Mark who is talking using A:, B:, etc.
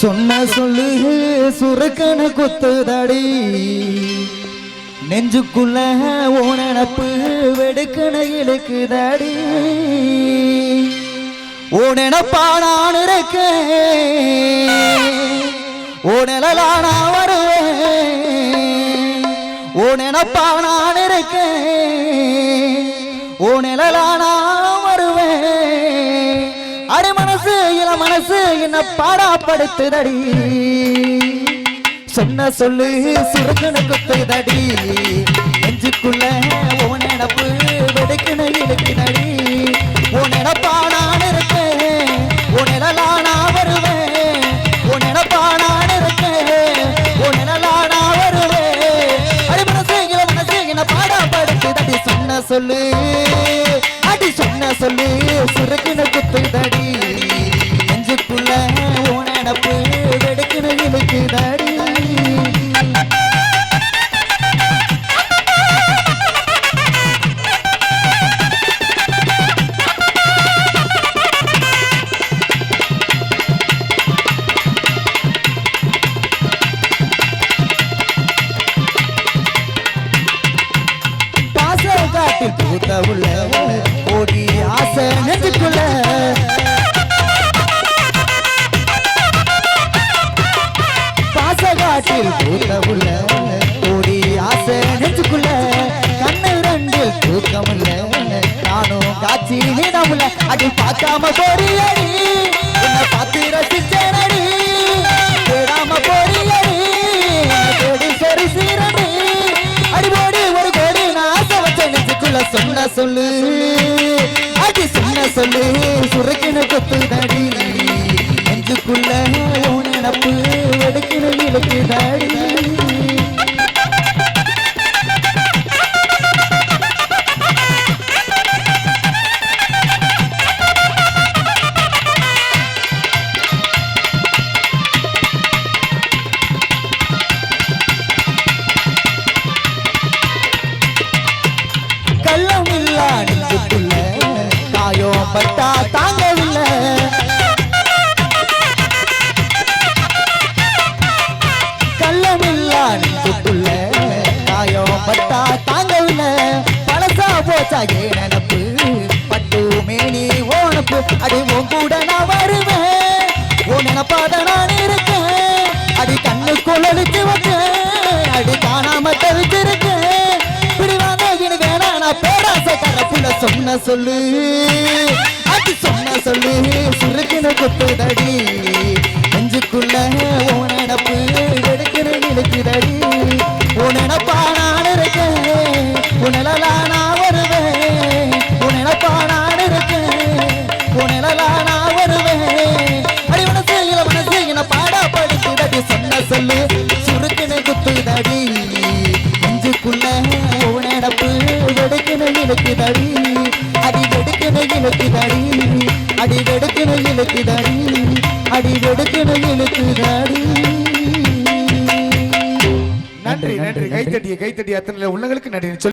A: சொன்ன சொல்லு சுருக்கன குத்துதடி. நெஞ்சுக்குள்ள ஓனப்பு வெடுக்கன இழுக்குதடி. ஓனப்பா நான் இருக்கேன். ஓனலா நான் வருவேன். ஓனப்பா நான் இருக்கேன். ஓனலா நான் அடி மனசு இள மனசு என்ன பாடா படுத்துதடி சொன்ன சொல்லு சுருக்கன குத்துதடி. நெஞ்சுக்குள்ள உன் நினப்பு வெடுக்குன இழுக்குதடி. உன் நினப்பா நான் இருக்கேன் உன் நிழலா நான் வருவேன். உன் நினப்பா நான் இருக்கேன் உன் நிழலா நான் வருவேன். அடி மனசு இள மனசு என்ன பாடா படுத்துதடி சொன்ன சொல்லு அடி சொன்ன சொல்லு சுருக்குன தடி. நெஞ்சுக்குள்ள உனடப்பு நினப்பு வெடுக்குன இழுக்குதடி பூத்த உள்ள ரெண்டில் தூக்கமுள்ள நானும் காட்சி நீடமுள்ள அடி பார்க்காம போறியடி. என்ன பார்த்து ரசிச்சனடி. தேடாம போறியடி. தேடி சரி சீரடி. அடிபோடி ஒரு கோடி நான் ஆசை வச்ச நெஞ்சுக்குள்ள சொன்ன சொல்லு. அடி சொன்ன சொல்லு. சுருக்கின கொத்து தடி பழசா போச்சா ஏ நினப்பு பட்டு மேனி ஓனப்பு அடி உன் கூட நான் வருவேன். உன் நினப்பாத நான் இருக்கேன். அடி கண்ணு குழலுக்கு வச்சேன். அடி காணாம தவிச்சிருக்கேன் பிடிவாங்க எனக்கு நான் பேராசை கரப்புல சொன்ன சொல்லு. அது சொன்ன சொல்லு. சுருக்கின குத்துதடி. நெஞ்சுக்குள்ள உன் சொல்லு. சுருக்கின குத்துதடி. நெஞ்சுக்குள்ள உன் நினப்பு வெடுக்கின இழுக்குதடி. அடி வெடுக்கின இழுக்குதடி. அடி வெடுக்கின இழுக்குதடி. அடி வெடுக்கின இழுக்குதடி.
B: நன்றி நன்றி. கைத்தட்டிய கைத்தட்டி அத்தனை உள்ளங்களுக்கு நன்றி. சொல்லி